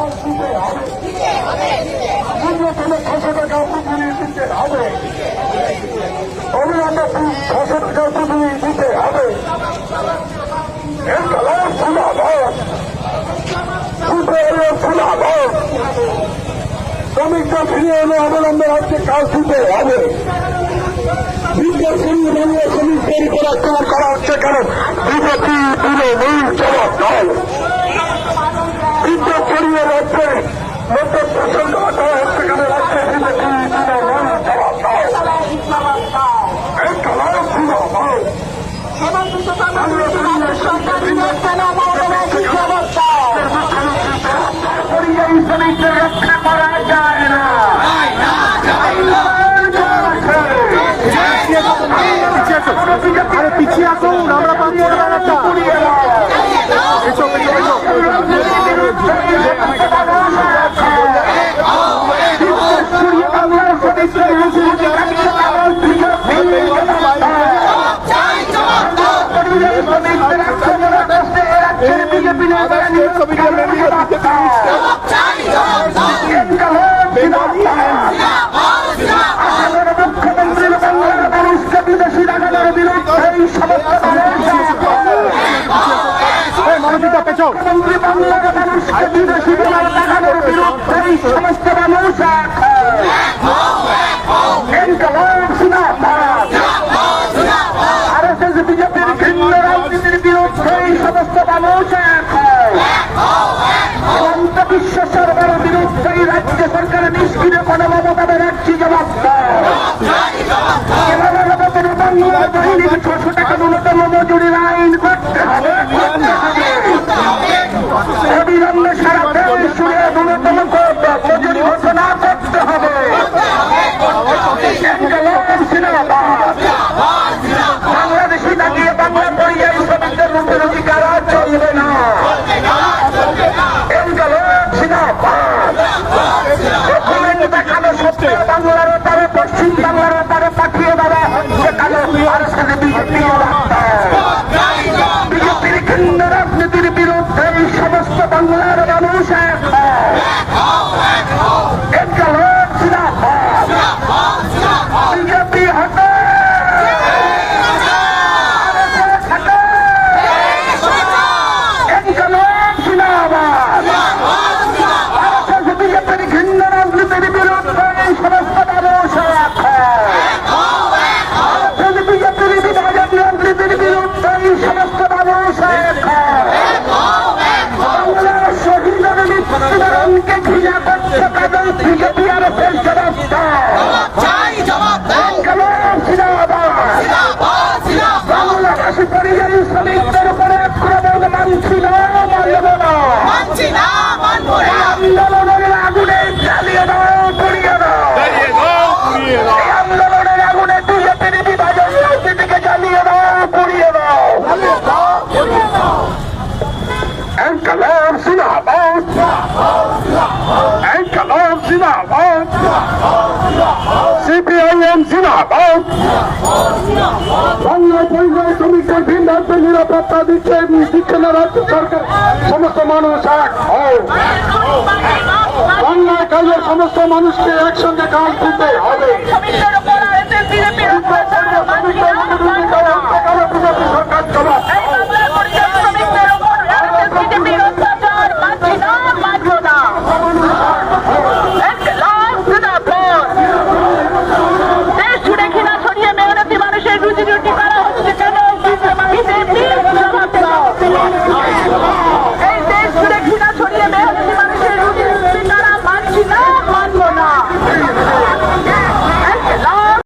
আওয়াজ দিতে হবে ন্যূনতম ছশো টাকা প্রতিদিন দিতে কাজ দিতে হবে করা হচ্ছে কারণ বিজেপি পুরো মূল জবাব নয় আরে পিছিয়ে আসুন আমরা পাচ্ছি না একটা এসো এসো এসো মুখ্যমন্ত্রী বাংলার মানুষকে বিদেশি টাকার বিরুদ্ধে এই সমস্ত এই মানবিকতা পেছো মুখ্যমন্ত্রী বাংলার মানুষকে বিদেশি টাকার বিরুদ্ধে এই সমস্ত মানুষ জিন্দাবাদ আরএসএস বিজেপির রাজনীতির বিরুদ্ধে এই সমস্ত মানুষ হয়। অনন্ত বিশ্ব সরকারের বিরুদ্ধে সরকারের নিষ্ক্রিয় কোনো মমতা ব্যানার্জি জবাব বাংলার বাহিনীর ছশো টাকা ন্যূনতম মজুরির আইন করতে হবে Arpino আন্দোলনের আগুনে জ্বালিয়ে দাও পুড়িয়ে দাও এই আন্দোলনের আগুনে বিজেপির বিভাজন রাজনীতিকে জ্বালিয়ে দাও পুড়িয়ে দাও ইনকলাব জিন্দাবাদ ইনকলাব জিন্দাবাদ সিপিআইএম জিন্দাবাদ। বাংলা পরিবার শ্রমিকদের ভিন রাজ্যে নিরাপত্তা দিচ্ছে দিচ্ছে না রাজ্য সরকার। সমস্ত মানুষ এক বাংলায় কাজের সমস্ত মানুষকে একসঙ্গে কাজ দিতে হবে।